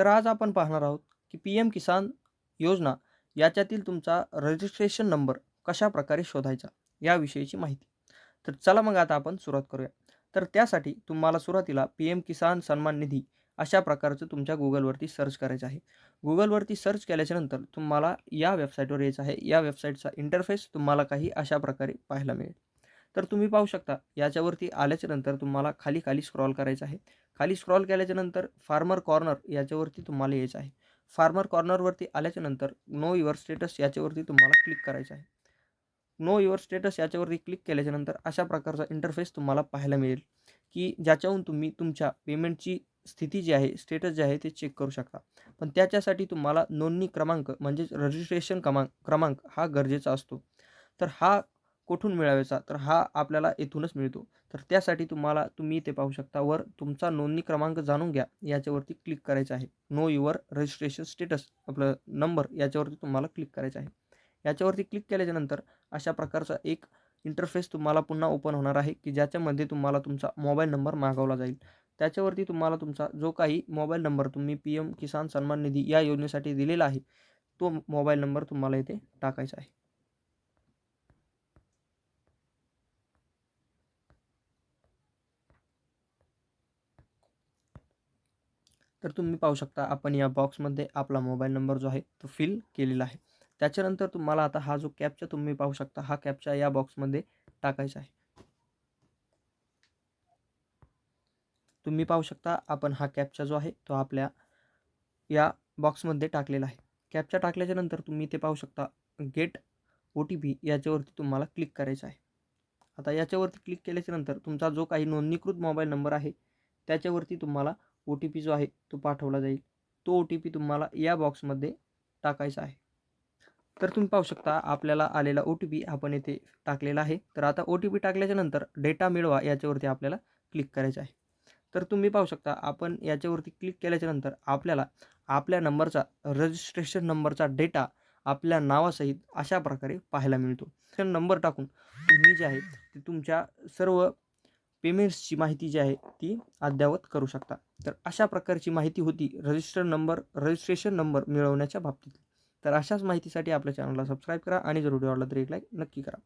तर आज आपण पाहणार आहोत की पी एम किसान योजना याच्यातील तुमचा रजिस्ट्रेशन नंबर कशा प्रकारे शोधायचा याविषयीची माहिती. तर चला मग आता आपण सुरुवात करूया. तर त्यासाठी तुम्हाला सुरुवातीला पी एम किसान सन्मान निधी अशा प्रकारचं तुमच्या गुगलवरती सर्च करायचं आहे. गुगलवरती सर्च केल्याच्यानंतर तुम्हाला या वेबसाईटवर यायचं आहे. या वेबसाईटचा इंटरफेस तुम्हाला काही अशा प्रकारे पाहायला मिळेल. तर तुम्ही पाहू शकता याच्यावरती आल्याच्यानंतर तुम्हाला खाली खाली स्क्रॉल करायचं आहे. खाली स्क्रॉल केल्याच्यानंतर फार्मर कॉर्नर याच्यावरती तुम्हाला यायचं आहे. फार्मर कॉर्नरवरती आल्याच्यानंतर नो युअर स्टेटस याच्यावरती तुम्हाला क्लिक करायचं आहे. नो युअर स्टेटस याच्यावरती क्लिक केल्याच्यानंतर अशा प्रकारचा इंटरफेस तुम्हाला पाहायला मिळेल की ज्याच्याहून तुम्ही तुमच्या पेमेंटची स्थिती जी आहे स्टेटस जे आहे ते चेक करू शकता. पण त्याच्यासाठी तुम्हाला नोंदणी क्रमांक म्हणजेच रजिस्ट्रेशन क्रमांक क्रमांक हा गरजेचा असतो. तर हा कुठून मिळावायचा तर हा आपल्याला येथूनच मिळतो. तर त्यासाठी तुम्हाला तुम्ही इथे पाहू शकता वर तुमचा नोंदणी क्रमांक जाणून घ्या. याच्यावरती क्लिक करायचं आहे. नो युअर रजिस्ट्रेशन स्टेटस आपलं नंबर याच्यावरती तुम्हाला क्लिक करायचं आहे. याच्यावरती क्लिक केल्याच्यानंतर अशा प्रकारचा एक इंटरफेस तुम्हाला पुन्हा ओपन होणार आहे की ज्याच्यामध्ये तुम्हाला तुमचा मोबाईल नंबर मागवला जाईल. त्याच्यावरती तुम्हाला तुमचा जो काही मोबाईल नंबर तुम्ही पी एम किसान सन्मान निधी या योजनेसाठी दिलेला आहे तो मोबाईल नंबर तुम्हाला इथे टाकायचा आहे. तर तुम्ही पाहू शकता आपण या बॉक्समध्ये आपला मोबाईल नंबर जो आहे तो फिल केलेला आहे. त्याच्यानंतर तुम्हाला आता हा जो कॅपचा तुम्ही पाहू शकता हा कॅपचा या बॉक्समध्ये टाकायचा आहे. तुम्ही पाहू शकता आपण हा कॅपचा जो आहे तो आपल्या या बॉक्समध्ये टाकलेला आहे. कॅपचा टाकल्याच्या नंतर तुम्ही ते पाहू शकता गेट ओ टी पी याच्यावरती तुम्हाला क्लिक करायचं आहे. आता याच्यावरती क्लिक केल्याच्यानंतर तुमचा जो काही नोंदणीकृत मोबाईल नंबर आहे त्याच्यावरती तुम्हाला ओ टी पी जो आहे तो पाठवला जाईल. तो ओ टी पी तुम्हाला या बॉक्समध्ये टाकायचा आहे. तर तुम्ही पाहू शकता आपल्याला आलेला ओ टी पी आपण येथे टाकलेला आहे. तर आता ओ टी पी टाकल्याच्यानंतर डेटा मिळवा याच्यावरती आपल्याला क्लिक करायचं आहे. तर तुम्ही पाहू शकता आपण याच्यावरती क्लिक केल्याच्यानंतर आपल्याला आपल्या नंबरचा रजिस्ट्रेशन नंबरचा डेटा आपल्या नावासहित अशा प्रकारे पाहायला मिळतो. नंबर टाकून तुम्ही जे आहे ते तुमच्या सर्व पेमेंट्सची माहिती जी आहे ती अद्ययावत करू शकता. तर अशा प्रकारची माहिती होती. रजिस्टर नंबर रजिस्ट्रेशन नंबर मिळवण्याच्या बाबतीत तर अशाच माहितीसाठी आपल्या चॅनलला सबस्क्राईब करा आणि जर व्हिडिओ आवडला तर एक लाईक नक्की करा.